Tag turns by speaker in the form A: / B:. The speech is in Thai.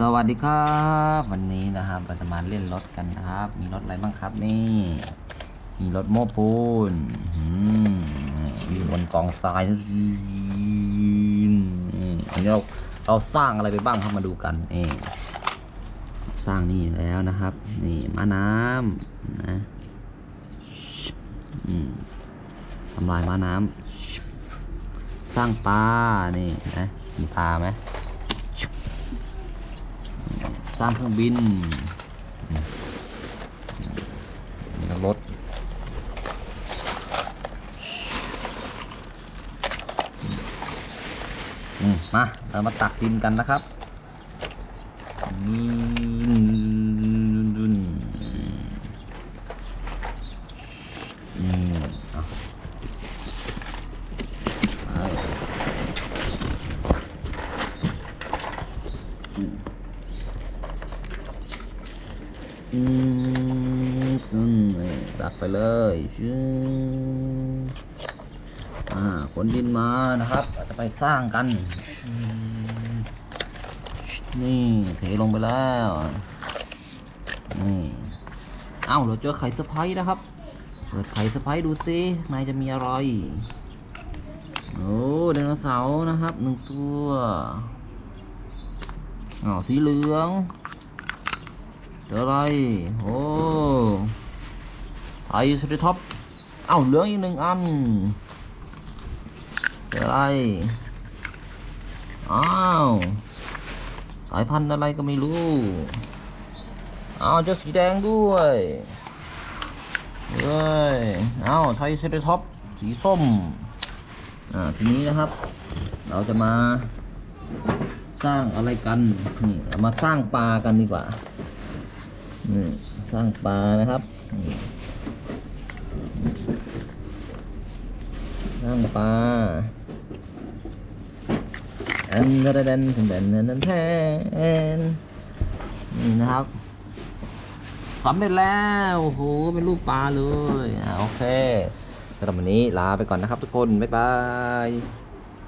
A: สวัสดีครับ วันนี้นะครับเราจะมาเล่นรถกันนะครับ มีรถอะไรบ้างครับนี่ มีรถโม้ปูนอืมมีบนกองทรายอันนี้เราเราสร้างอะไรไปบ้างครับมาดูกันเองสร้างนี่อยู่แล้วนะครับ นี่ม้าน้ำนะทำลายม้าน้ำสร้างปลานี่นะมีปลาไหม สร้างเครื่องบินนี่ก็รถมา เรามาตักดินกันนะครับนี่นี่เอาไปอืม ชื้นตักไปเลยชื่ออ่าขนดินมานะครับจะไปสร้างกัน นี่เทลงไปแล้ว นี่ เอ้าเราเจอไข่สะพ้ายนะครับ เปิดไข่สะพ้ายดูสิข้างในจะมีอะไร โอ้ไดโนเสาร์นะครับหนึ่งตัวอ๋อสีเหลือง เจออะไร โอ้ไทรสเตท็อป เอ้าเหลืองอีกหนึ่งอันเจออะไร อ้าว สายพันธุ์อะไรก็ไม่รู้เอาเจ้าสีแดงด้วยเว้ย เอาไทยเซตท็อป สีส้ม อ่า ทีนี้นะครับ เราจะมาสร้างอะไรกัน นี่เรามาสร้างปลากันดีกว่า นี่สร้างปลานะครับ สร้างปลาอันนั้นดันดันดันดันดันแทนนี่นะครับสำเร็จแล้วโอ้โหเป็นรูปปลาเลยอโอเคสำหรับวันนี้ลาไปก่อนนะครับทุกคน บ๊ายบาย